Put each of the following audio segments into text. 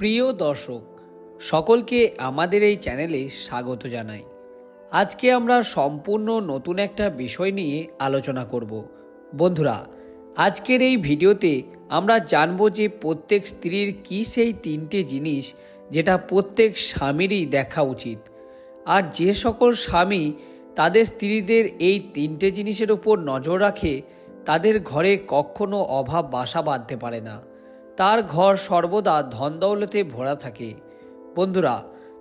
প্রিয় দর্শক, সকলকে আমাদের এই চ্যানেলে স্বাগত জানাই। আজকে আমরা সম্পূর্ণ নতুন একটা বিষয় নিয়ে আলোচনা করব। বন্ধুরা, আজকের এই ভিডিওতে আমরা জানব যে প্রত্যেক স্ত্রীর কী সেই তিনটে জিনিস যেটা প্রত্যেক স্বামীরই দেখা উচিত। আর যে সকল স্বামী তাদের স্ত্রীদের এই তিনটে জিনিসের উপর নজর রাখে, তাদের ঘরে কখনো অভাব বাসা বাঁধতে পারে না। তার ঘর সর্বদা ধন দৌলতে ভরা থাকে। বন্ধুরা,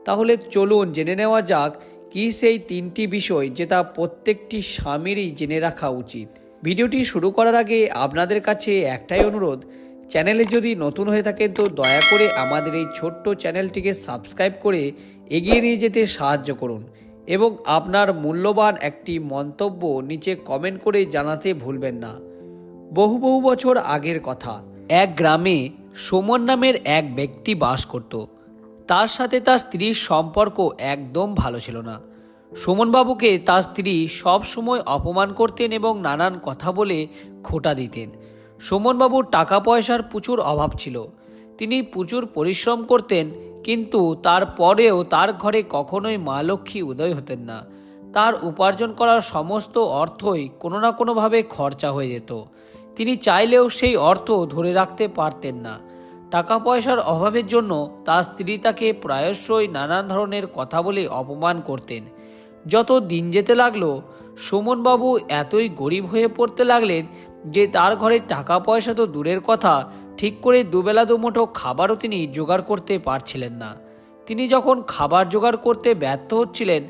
তাহলে চলুন জেনে নেওয়া যাক কি সেই তিনটি বিষয় যেটা প্রত্যেকটি স্বামীরই জেনে রাখা উচিত। ভিডিওটি শুরু করার আগে আপনাদের কাছে একটাই অনুরোধ, চ্যানেলে যদি নতুন হয়ে থাকেন তো দয়া করে আমাদের এই ছোট্ট চ্যানেলটিকে সাবস্ক্রাইব করে এগিয়ে নিয়ে যেতে সাহায্য করুন এবং আপনার মূল্যবান একটি মন্তব্য নিচে কমেন্ট করে জানাতে ভুলবেন না। বহু বহু বছর আগের কথা এক গ্রামে সুমন নামের এক ব্যক্তি বাস করত। তার সাথে তার স্ত্রীর সম্পর্ক একদম ভালো ছিল না। সুমনবাবুকে তার স্ত্রী সব সময় অপমান করতেন এবং নানান কথা বলে খোটা দিতেন। সুমনবাবুর টাকা পয়সার প্রচুর অভাব ছিল। তিনি প্রচুর পরিশ্রম করতেন, কিন্তু তারপরেও তার ঘরে কখনোই মা লক্ষ্মী উদয় হতেন না। তার উপার্জন করার সমস্ত অর্থই কোনো না কোনোভাবে খরচা হয়ে যেত। তিনি চাইলেও সেই অর্থ ধরে রাখতে পারতেন না। টাকা পয়সার অভাবের জন্য তার স্ত্রী তাকে প্রায়শই নানান ধরনের কথা বলে অপমান করতেন। যত দিন যেতে লাগল, সুমনবাবু এতই গরিব হয়ে পড়তে লাগলেন যে তার ঘরে টাকা পয়সা তো দূরের কথা, ঠিক করে দুবেলা দুমুঠো খাবারও তিনি জোগাড় করতে পারছিলেন না। তিনি যখন খাবার জোগাড় করতে ব্যর্থ হচ্ছিলেন,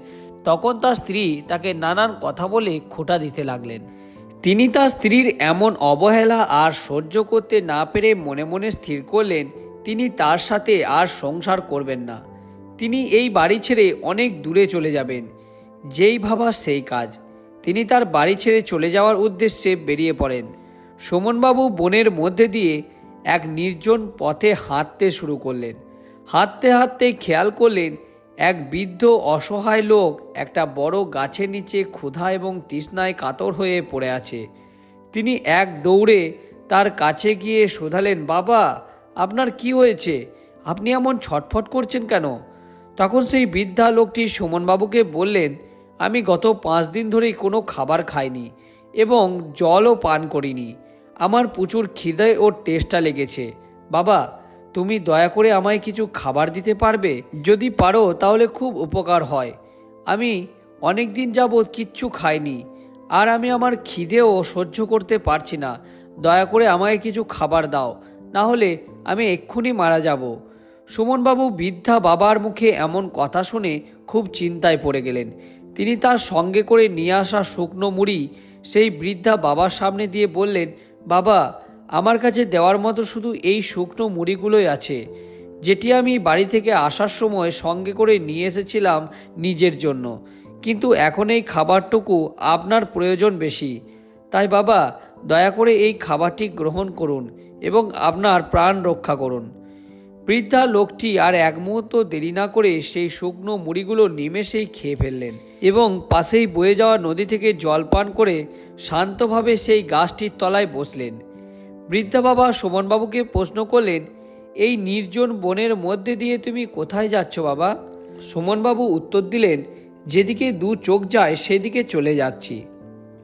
তখন তার স্ত্রী তাকে নানান কথা বলে খোটা দিতে লাগলেন। তিনি তার স্ত্রীর এমন অবহেলা আর সহ্য করতে না পেরে মনে মনে স্থির করলেন, তিনি তার সাথে আর সংসার করবেন না। তিনি এই বাড়ি ছেড়ে অনেক দূরে চলে যাবেন, যেই ভাবা সেই কাজ। তিনি তার বাড়ি ছেড়ে চলে যাওয়ার উদ্দেশ্যে বেরিয়ে পড়েন। সুমনবাবু বনের মধ্যে দিয়ে এক নির্জন পথে হাঁটতে শুরু করলেন। হাঁটতে হাঁটতে খেয়াল করলেন এক বৃদ্ধ অসহায় লোক একটা বড় গাছের নিচে ক্ষুধা এবং তৃষ্ণায় কাতর হয়ে পড়ে আছে। তিনি এক দৌড়ে তার কাছে গিয়ে শোধালেন, বাবা, আপনার কি হয়েছে? আপনি এমন ছটফট করছেন কেন? তখন সেই বৃদ্ধা লোকটি সুমনবাবুকে বললেন, আমি গত পাঁচ দিন ধরেই কোনো খাবার খাইনি এবং জলও পান করিনি। আমার প্রচুর খিদে ও টেস্টটা লেগেছে। বাবা তুমি দয়া করে আমায় কিছু খাবার দিতে পারবে? যদি পারো, তাহলে খুব উপকার হয়। আমি অনেক দিন যাবৎ কিচ্ছু খাইনি, আর আমি আমার খিদেও সহ্য করতে পারছি না। দয়া করে আমায় কিছু খাবার দাও, না হলে আমি এক্ষুনি মারা যাব। সুমনবাবু বৃদ্ধা বাবার মুখে এমন কথা শুনে খুব চিন্তায় পড়ে গেলেন। তিনি তার সঙ্গে করে নিয়ে আসা শুকনো মুড়ি সেই বৃদ্ধা বাবার সামনে দিয়ে বললেন, বাবা আমার কাছে দেওয়ার মতো শুধু এই শুকনো মুড়িগুলোই আছে, যেটি আমি বাড়ি থেকে আসার সময় সঙ্গে করে নিয়ে এসেছিলাম নিজের জন্য। কিন্তু এখন এই খাবারটুকু আপনার প্রয়োজন বেশি। তাই বাবা, দয়া করে এই খাবারটি গ্রহণ করুন এবং আপনার প্রাণ রক্ষা করুন। বৃদ্ধা লোকটি আর এক মুহূর্ত দেরি না করে সেই শুকনো মুড়িগুলো নিমেষেই খেয়ে ফেললেন এবং পাশেই বয়ে যাওয়া নদী থেকে জল পান করে শান্তভাবে সেই গাছটির তলায় বসলেন। বৃদ্ধা বাবা সুমনবাবুকে প্রশ্ন করলেন, এই নির্জন বনের মধ্যে দিয়ে তুমি কোথায় যাচ্ছ বাবা? সুমনবাবু উত্তর দিলেন, যেদিকে দু চোখ যায় সেদিকে চলে যাচ্ছি।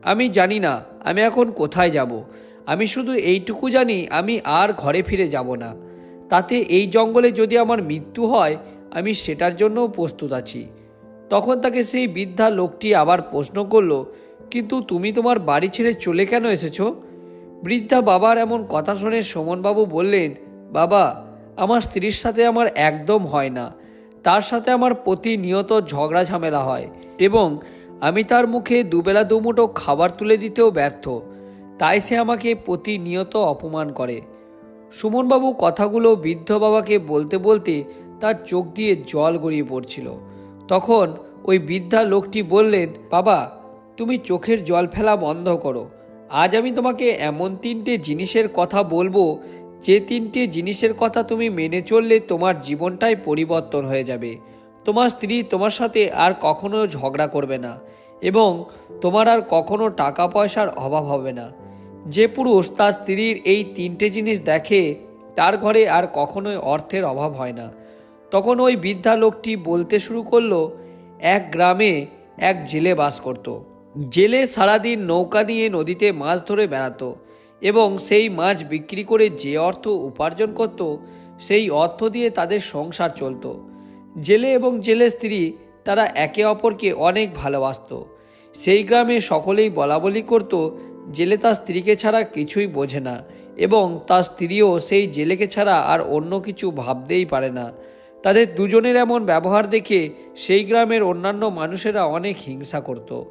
আমি জানি না আমি এখন কোথায় যাব। আমি শুধু এইটুকু জানি আমি আর ঘরে ফিরে যাব না। তাতে এই জঙ্গলে যদি আমার মৃত্যু হয়, আমি সেটার জন্যও প্রস্তুত আছি। তখন তাকে সেই বৃদ্ধা লোকটি আবার প্রশ্ন করল, কিন্তু তুমি তোমার বাড়ি ছেড়ে চলে কেন এসেছ? বৃদ্ধা বাবার এমন কথা শুনে সুমনবাবু বললেন, বাবা, আমার স্ত্রীর সাথে আমার একদম হয় না। তার সাথে আমার প্রতিনিয়ত ঝগড়া ঝামেলা হয় এবং আমি তার মুখে দুবেলা দুমুঠো খাবার তুলে দিতেও ব্যর্থ। তাই সে আমাকে প্রতিনিয়ত অপমান করে। সুমনবাবু কথাগুলো বৃদ্ধ বাবাকে বলতে বলতে তার চোখ দিয়ে জল গড়িয়ে পড়ছিল। তখন ওই বৃদ্ধা লোকটি বললেন, বাবা, তুমি চোখের জল ফেলা বন্ধ করো। আজ আমি তোমাকে এমন তিনটে জিনিসের কথা বলব, যে তিনটে জিনিসের কথা তুমি মেনে চললে তোমার জীবনটাই পরিবর্তন হয়ে যাবে। তোমার স্ত্রী তোমার সাথে আর কখনো ঝগড়া করবে না এবং তোমার আর কখনো টাকা পয়সার অভাব হবে না। যে পুরুষ তার স্ত্রীর এই তিনটে জিনিস দেখে, তার ঘরে আর কখনোই অর্থের অভাব হয় না। তখন ওই বৃদ্ধা লোকটি বলতে শুরু করল, এক গ্রামে এক জেলে বাস করত। জেলে সারাদিন নৌকা দিয়ে নদীতে মাছ ধরে বেড়াতো এবং সেই মাছ বিক্রি করে যে অর্থ উপার্জন করত, সেই অর্থ দিয়ে তাদের সংসার চলতো। জেলে এবং জেলে স্ত্রী তারা একে অপরকে অনেক ভালোবাসতো। সেই গ্রামে সকলেই বলা বলি করত, জেলে তার স্ত্রীকে ছাড়া কিছুই বোঝে না এবং তার স্ত্রীও সেই জেলেকে ছাড়া আর অন্য কিছু ভাবতেই পারে না। তাদের দুজনের এমন ব্যবহার দেখে সেই গ্রামের অন্যান্য মানুষেরা অনেক হিংসা করত।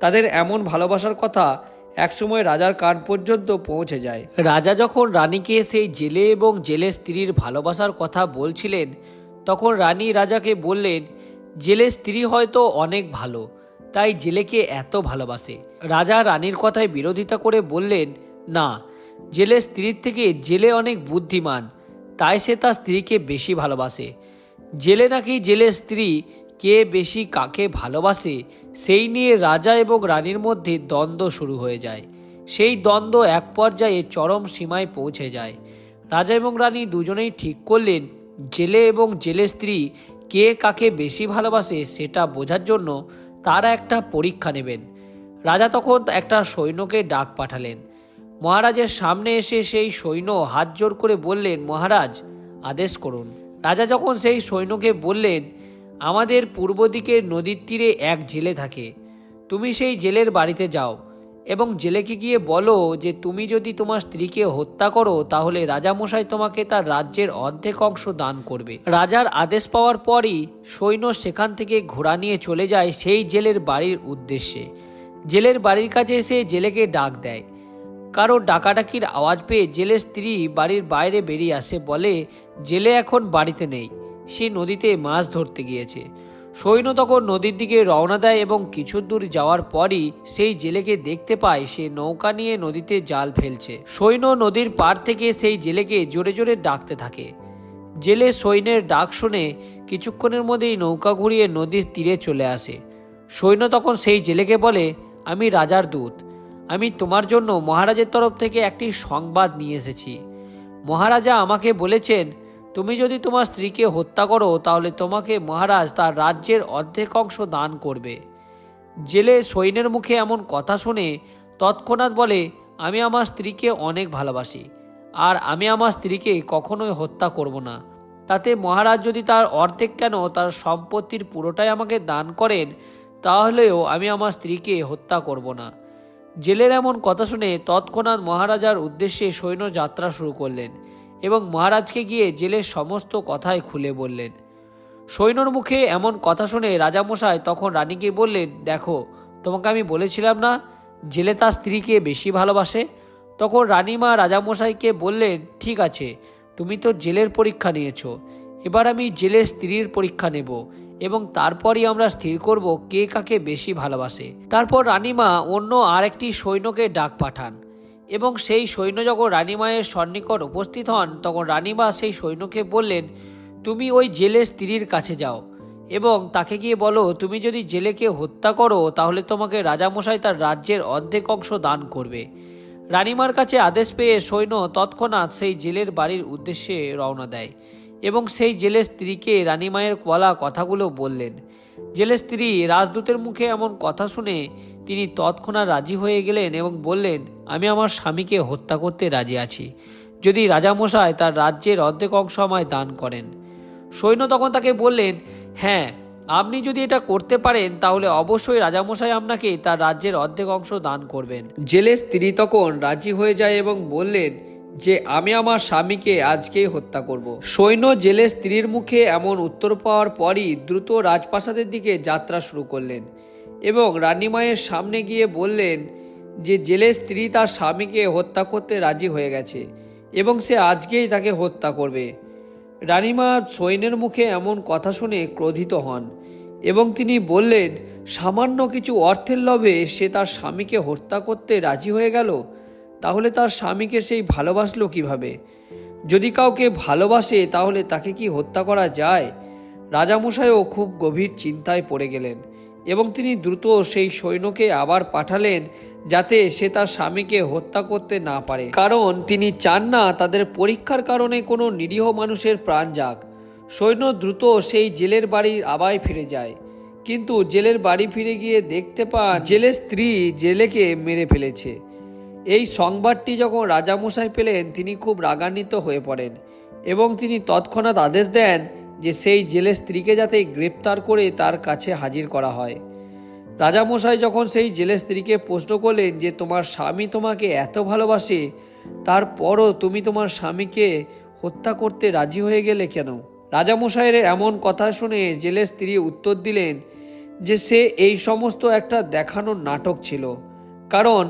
তাদের এমন ভালোবাসার কথা একসময় রাজার কান পর্যন্ত পৌঁছে যায়। রাজা যখন রানীকে সেই জেলে এবং জেলে স্ত্রীর ভালোবাসার কথা বলছিলেন, তখন রানী রাজাকে বললেন, জেলে স্ত্রী হয়তো অনেক ভালো, তাই জেলেকে এত ভালোবাসে। রাজা রানীর কথায় বিরোধিতা করে বললেন, না, জেলে স্ত্রীর থেকে জেলে অনেক বুদ্ধিমান, তাই সে তার স্ত্রীকে বেশি ভালোবাসে। জেলে নাকি জেলে স্ত্রী কে বেশি কাকে ভালোবাসে, সেই নিয়ে রাজা এবং রানীর মধ্যে দ্বন্দ্ব শুরু হয়ে যায়। সেই দ্বন্দ্ব এক পর্যায়ে চরম সীমায় পৌঁছে যায়। রাজা এবং রানী দুজনেই ঠিক করলেন, জেলে এবং জেলে স্ত্রী কে কাকে বেশি ভালোবাসে সেটা বোঝার জন্য তারা একটা পরীক্ষা নেবেন। রাজা তখন একটা সৈন্যকে ডাক পাঠালেন। মহারাজের সামনে এসে সেই সৈন্য হাত জোর করে বললেন, মহারাজ, আদেশ করুন। রাজা যখন সেই সৈন্যকে বললেন আমাদের পূর্ব দিকের নদীর তীরে এক জেলে থাকে। তুমি সেই জেলের বাড়িতে যাও এবং জেলেকে গিয়ে বলো যে তুমি যদি তোমার স্ত্রীকে হত্যা করো, তাহলে রাজামশাই তোমাকে তার রাজ্যের অর্ধেক অংশ দান করবে। রাজার আদেশ পাওয়ার পরই সৈন্য সেখান থেকে ঘোড়া নিয়ে চলে যায় সেই জেলের বাড়ির উদ্দেশ্যে। জেলের বাড়ির কাছে এসে জেলেকে ডাক দেয়। কারও ডাকাডাকির আওয়াজ পেয়ে জেলের স্ত্রী বাড়ির বাইরে বেরিয়ে আসে, বলে, জেলে এখন বাড়িতে নেই। সে নদীতে মাছ ধরতে গিয়েছে। সৈন্য তখন নদীর দিকে রওনা দেয় এবং কিছু দূর যাওয়ার পরই সেই জেলেকে দেখতে পায় সে নৌকা নিয়ে নদীতে জাল ফেলছে। সৈন্য নদীর পার থেকে সেই জেলেকে জোরে জোরে ডাকতে থাকে। জেলে সৈন্যের ডাক শুনে কিছুক্ষণের মধ্যেই নৌকা ঘুরিয়ে নদীর তীরে চলে আসে। সৈন্য তখন সেই জেলেকে বলে, আমি রাজার দূত। আমি তোমার জন্য মহারাজের তরফ থেকে একটি সংবাদ নিয়ে এসেছি। মহারাজা আমাকে বলেছেন তুমি যদি তোমার স্ত্রীকে হত্যা করো, তাহলে তোমাকে মহারাজ তার রাজ্যের অর্ধেক অংশ দান করবে। জেলে সৈন্যের মুখে এমন কথা শুনে তৎক্ষণাৎ বলে, আমি আমার স্ত্রীকে অনেক ভালোবাসি, আর আমি আমার স্ত্রীকে কখনোই হত্যা করব না। তাতে মহারাজ যদি তার অর্ধেক কেন তার সম্পত্তির পুরোটাই আমাকে দান করেন, তাহলেও আমি আমার স্ত্রীকে হত্যা করব না। জেলের এমন কথা শুনে তৎক্ষণাৎ মহারাজার উদ্দেশ্যে সৈন্য যাত্রা শুরু করলেন। এবং মহারাজকে গিয়ে জেলের সমস্ত কথাই খুলে বললেন। সৈন্যর মুখে এমন কথা শুনে রাজামশাই তখন রানীকে বললেন, দেখো, তোমাকে আমি বলেছিলাম না, জেলে তার স্ত্রীকে বেশি ভালোবাসে? তখন রানীমা রাজামশাইকে বললেন, ঠিক আছে, তুমি তো জেলের পরীক্ষা নিয়েছ, এবার আমি জেলের স্ত্রীর পরীক্ষা নেব এবং তারপরই আমরা স্থির করব কে কাকে বেশি ভালোবাসে। তারপর রানীমা অন্য আরেকটি সৈন্যকে ডাক পাঠান। এবং সেই সৈন্য যখন রানীমায়ের সন্নিকট উপস্থিত হন, তখন রানীমা সেই সৈন্যকে বললেন, তুমি ওই জেলের স্ত্রীর কাছে যাও এবং তাকে গিয়ে বলো, তুমি যদি জেলেকে হত্যা করো, তাহলে তোমাকে রাজামশাই তার রাজ্যের অর্ধেক অংশ দান করবে। রানীমার কাছে আদেশ পেয়ে সৈন্য তৎক্ষণাৎ সেই জেলের বাড়ির উদ্দেশ্যে রওনা দেয় এবং সেই জেলের স্ত্রীকে রানীমায়ের কলা কথাগুলো বললেন। জেলের স্ত্রী রাজদূতের মুখে এমন কথা শুনে তিনি তৎক্ষণাৎ রাজি হয়ে গেলেন এবং বললেন, আমি আমার স্বামীকে হত্যা করতে রাজি আছি। যদি রাজামশাই তার রাজ্যের অর্ধেক অংশ আমায় দান করেন। সৈন্য তখন তাকে বললেন হ্যাঁ আপনি যদি এটা করতে পারেন, তাহলে অবশ্যই রাজামশাই আপনাকে তার রাজ্যের অর্ধেক অংশ দান করবেন। জেলের স্ত্রী তখন রাজি হয়ে যায় এবং বললেন যে আমি আমার স্বামীকে আজকেই হত্যা করব। সৈন্য জেলের স্ত্রীর মুখে এমন উত্তর পাওয়ার পরই দ্রুত রাজপ্রাসাদের দিকে যাত্রা শুরু করলেন এবং রানীমায়ের সামনে গিয়ে বললেন যে জেলের স্ত্রী তার স্বামীকে হত্যা করতে রাজি হয়ে গেছে এবং সে আজকেই তাকে হত্যা করবে রানীমা সৈন্যের মুখে এমন কথা শুনে ক্রোধিত হন এবং তিনি বললেন, সামান্য কিছু অর্থের লোভে সে তার স্বামীকে হত্যা করতে রাজি হয়ে গেল তাহলে তার স্বামীকে সেই ভালোবাসলো কীভাবে? যদি কাউকে ভালোবাসে, তাহলে তাকে কি হত্যা করা যায়? রাজামশাইও খুব গভীর চিন্তায় পড়ে গেলেন এবং তিনি দ্রুত সেই সৈন্যকে আবার পাঠালেন যাতে সে তার স্বামীকে হত্যা করতে না পারে। কারণ তিনি চান না তাদের পরীক্ষার কারণে কোনো নিরীহ মানুষের প্রাণ যাক। সৈন্য দ্রুত সেই জেলের বাড়ির আবায় ফিরে যায়। কিন্তু জেলের বাড়ি ফিরে গিয়ে দেখতে পান, জেলের স্ত্রী জেলেকে মেরে ফেলেছে। এই সংবাদটি যখন রাজামশাই পেলেন, তিনি খুব রাগান্বিত হয়ে পড়েন এবং তিনি তৎক্ষণাৎ আদেশ দেন যে সেই জেলের স্ত্রীকে যাতে গ্রেপ্তার করে তার কাছে হাজির করা হয়। রাজামশাই যখন সেই জেলের স্ত্রীকে প্রশ্ন করলেন যে, তোমার স্বামী তোমাকে এত ভালোবাসে, তারপরও তুমি তোমার স্বামীকে হত্যা করতে রাজি হয়ে গেলে কেন? রাজামশাইয়ের এমন কথা শুনে জেলের স্ত্রী উত্তর দিলেন যে, সে এই সমস্ত একটা দেখানোর নাটক ছিল। কারণ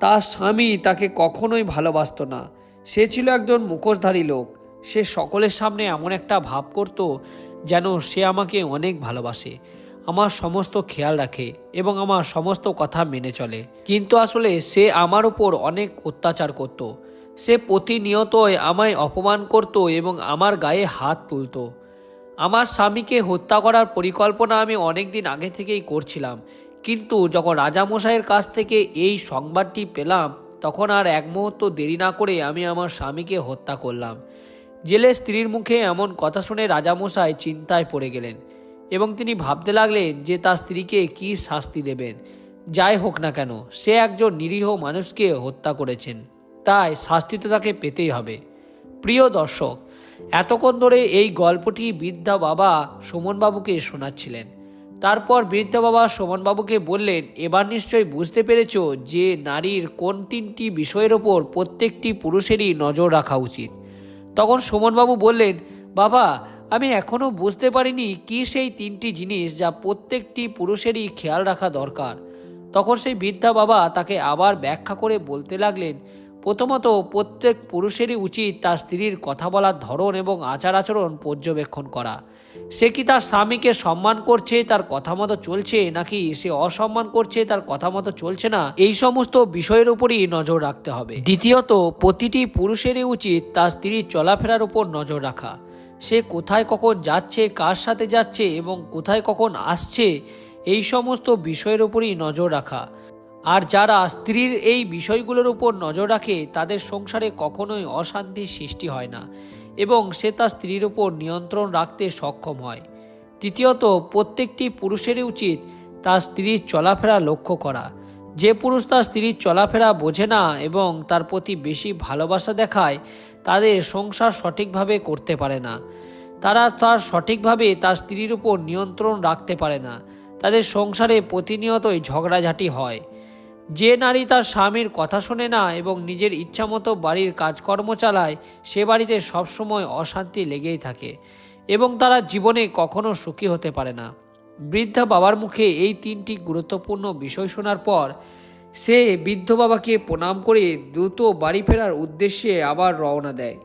তার স্বামী তাকে কখনোই ভালোবাসতো না। সে ছিল একজন মুখোশধারী লোক। সে সকলের সামনে এমন একটা ভাব করত যেন সে আমাকে অনেক ভালোবাসে, আমার সমস্ত খেয়াল রাখে এবং আমার সমস্ত কথা মেনে চলে। কিন্তু আসলে সে আমার উপর অনেক অত্যাচার করত। সে প্রতিনিয়তই আমায় অপমান করত এবং আমার গায়ে হাত তুলতো। আমার স্বামীকে হত্যা করার পরিকল্পনা আমি অনেক দিন আগে থেকেই করছিলাম। কিন্তু যখন রাজামশাইয়ের কাছ থেকে এই সংবাদটি পেলাম, তখন আর এক মুহূর্ত দেরি না করে আমি আমার স্বামীকে হত্যা করলাম। জেলে স্ত্রীর মুখে এমন কথা শুনে রাজামশাই চিন্তায় পড়ে গেলেন এবং তিনি ভাবতে লাগলেন যে তার স্ত্রীকে কি শাস্তি দেবেন। যাই হোক না কেন, সে একজন নিরীহ মানুষকে হত্যা করেছেন। তাই শাস্তি তো তাকে পেতেই হবে। প্রিয় দর্শক, এতক্ষণ ধরে এই গল্পটি বৃদ্ধা বাবা সুমনবাবুকে শোনাচ্ছিলেন। তারপর বৃদ্ধা বাবা সুমনবাবুকে বললেন, এবার নিশ্চয়ই বুঝতে পেরেছ যে নারীর কোন তিনটি বিষয়ের ওপর প্রত্যেকটি পুরুষেরই নজর রাখা উচিত। তখন সুমনবাবু বললেন, বাবা, আমি এখনও বুঝতে পারিনি কি সেই তিনটি জিনিস যা প্রত্যেকটি পুরুষেরই খেয়াল রাখা দরকার। তখন সেই বৃদ্ধা বাবা তাকে আবার ব্যাখ্যা করে বলতে লাগলেন প্রথমত প্রত্যেক পুরুষেরই উচিত তার স্ত্রীর কথা বলার ধরন এবং আচার আচরণ পর্যবেক্ষণ করা। সে কি তার স্বামীকে সম্মান করছে, তার কথা মতো চলছে, নাকি সে অসম্মান করছে, তার কথা মতো চলছে না? এই সমস্ত বিষয়ের উপরই নজর রাখতে হবে। দ্বিতীয়ত, প্রতিটি পুরুষেরই উচিত তার স্ত্রীর চলাফেরার উপর নজর রাখা। সে কোথায় কখন যাচ্ছে, কার সাথে যাচ্ছে এবং কোথায় কখন আসছে, এই সমস্ত বিষয়ের উপরই নজর রাখা। আর যারা স্ত্রীর এই বিষয়গুলোর উপর নজর রাখে, তাদের সংসারে কখনোই অশান্তির সৃষ্টি হয় না এবং সে তার স্ত্রীর উপর নিয়ন্ত্রণ রাখতে সক্ষম হয়। তৃতীয়ত, প্রত্যেকটি পুরুষেরই উচিত তার স্ত্রীর চলাফেরা লক্ষ্য করা। যে পুরুষ তার স্ত্রীর চলাফেরা বোঝে না এবং তার প্রতি বেশি ভালোবাসা দেখায়, তাদের সংসার সঠিকভাবে করতে পারে না। তারা তার সঠিকভাবে তার স্ত্রীর উপর নিয়ন্ত্রণ রাখতে পারে না। তাদের সংসারে প্রতিনিয়তই ঝগড়াঝাটি হয়। যে নারী তার স্বামীর কথা শোনে না এবং নিজের ইচ্ছামতো বাড়ির কাজকর্ম চালায়, সে বাড়িতে সবসময় অশান্তি লেগেই থাকে এবং তারা জীবনে কখনো সুখী হতে পারে না। বৃদ্ধা বাবার মুখে এই তিনটি গুরুত্বপূর্ণ বিষয় শোনার পর, সে বৃদ্ধ বাবাকে প্রণাম করে দ্রুত বাড়ি ফেরার উদ্দেশ্যে আবার রওনা দেয়।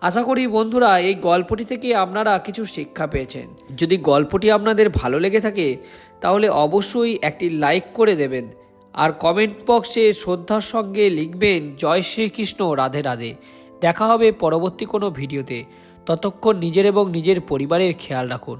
আশা করি বন্ধুরা, এই গল্পটি থেকে আপনারা কিছু শিক্ষা পেয়েছেন। যদি গল্পটি আপনাদের ভালো লেগে থাকে, তাহলে অবশ্যই একটি লাইক করে দেবেন। আর কমেন্ট বক্সে শ্রদ্ধার সঙ্গে লিখবেন, জয় শ্রীকৃষ্ণ, রাধে রাধে। দেখা হবে পরবর্তী কোনো ভিডিওতে। ততক্ষণ নিজের এবং নিজের পরিবারের খেয়াল রাখুন।